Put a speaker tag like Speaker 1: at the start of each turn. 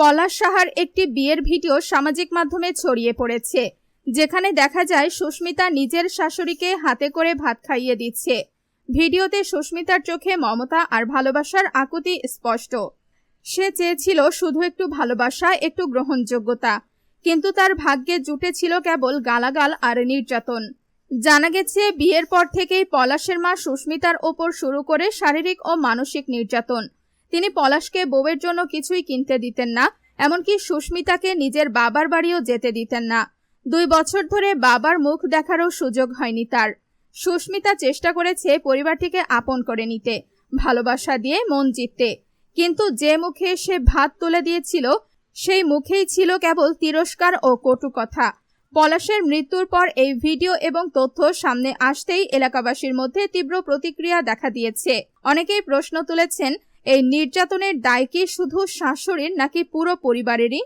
Speaker 1: পলাশ সাহার একটি বিয়ের ভিডিও সামাজিক মাধ্যমে ছড়িয়ে পড়েছে, যেখানে দেখা যায় সুস্মিতা নিজের শাশুড়িকে হাতে করে ভাত খাইয়ে দিচ্ছে। ভিডিওতে সুস্মিতার চোখে মমতা আর ভালোবাসার আকুতি স্পষ্ট। সে চেয়েছিল শুধু একটু ভালোবাসা, একটু গ্রহণযোগ্যতা, কিন্তু তার ভাগ্যে জুটেছিল কেবল গালাগাল আর নির্যাতন। জানা গেছে, বিয়ের পর থেকেই পলাশের মা সুস্মিতার ওপর শুরু করে শারীরিক ও মানসিক নির্যাতন তিনি পলাশকে বউয়ের জন্য কিছুই কিনতে দিতেন না, এমনকি সুস্মিতাকে নিজের বাবার বাড়িও যেতে দিতেন না। দুই বছর ধরে বাবার মুখ দেখারও সুযোগ হয়নি তার। সুস্মিতা চেষ্টা করেছে পরিবারটিকে আপন করে নিতে, ভালোবাসা দিয়ে মন জিততে। কিন্তু যে মুখে সে ভাত তুলে দিয়েছিল, সেই মুখেই ছিল কেবল তিরস্কার ও কটু কথা। পলাশের মৃত্যুর পর এই ভিডিও এবং তথ্য সামনে আসতেই এলাকাবাসীর মধ্যে তীব্র প্রতিক্রিয়া দেখা দিয়েছে। অনেকেই প্রশ্ন তুলেছেন এই নির্যাতনের দায় কি শুধু শাশুড়ির নাকি পুরো পরিবারেরই?